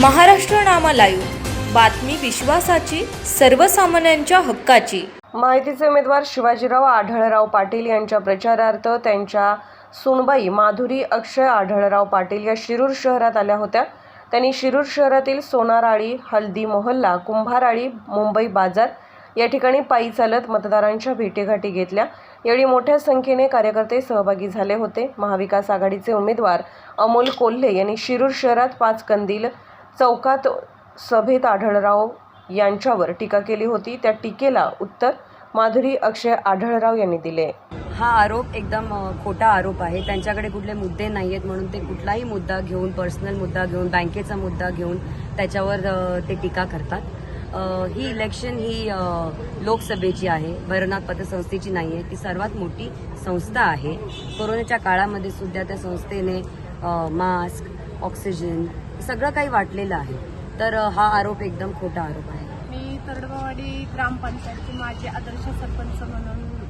Maharashtra Nama live बातमी विश्वासाची सर्वसामान्यांच्या हक्काची. माहितीचे उमेदवार शिवाजीराव आढळराव पाटील यांच्या प्रचारार्थ त्यांच्या सुनबाई माधुरी अक्षय आढळराव पाटील या शिरूर शहरात आल्या होत्या. त्यांनी शिरूर शहरातील सोनाराळी हल्दी मोहल्ला कुंभाराळी मुंबई बाजार या ठिकाणी पायी चालत मतदारांच्या भेटीगाठी घेतल्या. यावेळी मोठ्या संख्येने कार्यकर्ते सहभागी झाले होते. महाविकास आघाडीचे उमेदवार अमोल कोल्हे यांनी शिरूर शहरात पाच कंदील चौकात सभेत आढळराव यांच्यावर टीका केली होती. त्या टीकेला उत्तर माधुरी अक्षय आढळराव यांनी दिले. हा आरोप एकदम खोटा आरोप आहे. त्यांच्याकडे कुठले मुद्दे नाही आहेत म्हणून ते कुठलाही मुद्दा घेऊन पर्सनल मुद्दा घेऊन बँकेचा मुद्दा घेऊन त्याच्यावर ते टीका करतात. ही इलेक्शन ही लोकसभेची आहे. भैरवनाथ पतसंस्थेची नाही आहे ती सर्वात मोठी संस्था आहे. कोरोनाच्या काळामध्ये सुद्धा त्या संस्थेने मास्क ऑक्सिजन सगळं काही वाटलेलं आहे. तर हा आरोप एकदम खोटा आरोप आहे. मी तरडबावाडी ग्रामपंचायतचे माझे आदर्श सरपंच म्हणून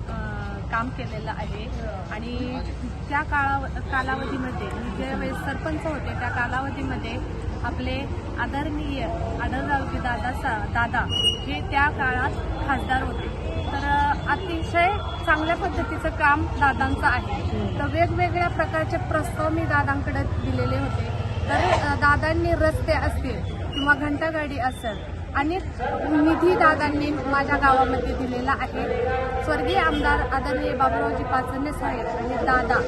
काम केलेलं आहे. आणि त्या काळा कालावधीमध्ये मी ज्या सरपंच होते त्या कालावधीमध्ये आपले आदरणीय आढळरावजी दादा सा- दादा हे त्या काळात खासदार होते. तर अतिशय चांगल्या पद्धतीचं काम दादांचं आहे. तर वेगवेगळ्या प्रकारचे प्रस्ताव मी दादांकडे दिलेले होते. तर दादांनी रस्ते असतील किंवा घंटागाडी असेल अनेक निधी दादांनी माझ्या गावामध्ये दिलेला आहे. स्वर्गीय आमदार आदरणीय बाबुरावजी पाचन्ने साहेब आणि दादा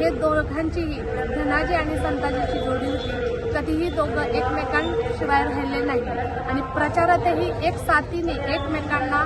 हे दोघांचीही धनाजी आणि संताजीची जोडी होती. कधीही दोघं एकमेकांशिवाय राहिले नाही. आणि प्रचारातही एक साथीने एकमेकांना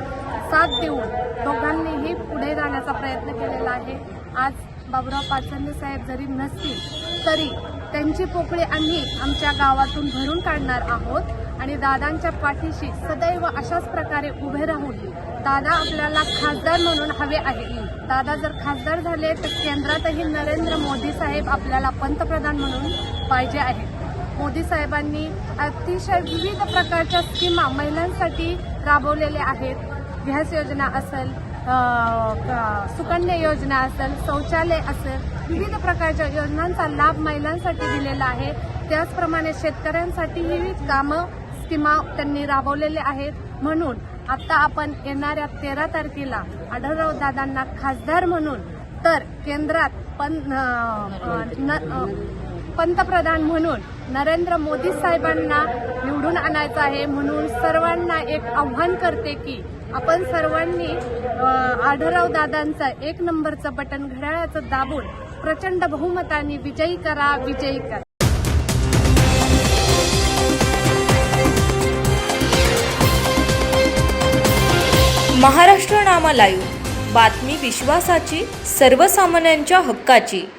साथ देऊन दोघांनीही पुढे जाण्याचा प्रयत्न केलेला आहे. आज बाबुराव पाचन्ने साहेब जरी नसतील तरी त्यांची पोकळी आम्ही आमच्या गावातून भरून काढणार आहोत आणि दादांच्या पाठीशी सदैव अशाच प्रकारे उभे राहून दादा आपल्याला खासदार म्हणून हवे आहे. दादा जर खासदार झाले तर केंद्रातही नरेंद्र मोदी साहेब आपल्याला पंतप्रधान म्हणून पाहिजे आहेत. मोदी साहेबांनी अतिशय विविध प्रकारच्या स्कीमा महिलांसाठी राबवलेल्या आहेत. गॅस योजना असेल सुकन्या योजना असेल शौचालय असेल विविध प्रकारच्या योजनांचा लाभ महिलांसाठी दिलेला आहे. त्याचप्रमाणे शेतकऱ्यांसाठीही कामं स्कीमा त्यांनी राबवलेले आहेत. म्हणून आता आपण येणाऱ्या तेरा तारखेला आढळराव दादांना खासदार म्हणून तर केंद्रात पण न- पंतप्रधान म्हणून नरेंद्र मोदी साहेबांना घडवून आणायचं आहे म्हणून सर्वांना एक आव्हान करते की आपण सर्वांनी आढराव दादांचा दादांचं एक नंबरचं बटन घड्याळाचं दाबून प्रचंड बहुमताने विजयी करा विजयी करा. महाराष्ट्र नामा लाईव्ह. बातमी विश्वासाची सर्वसामान्यांच्या हक्काची.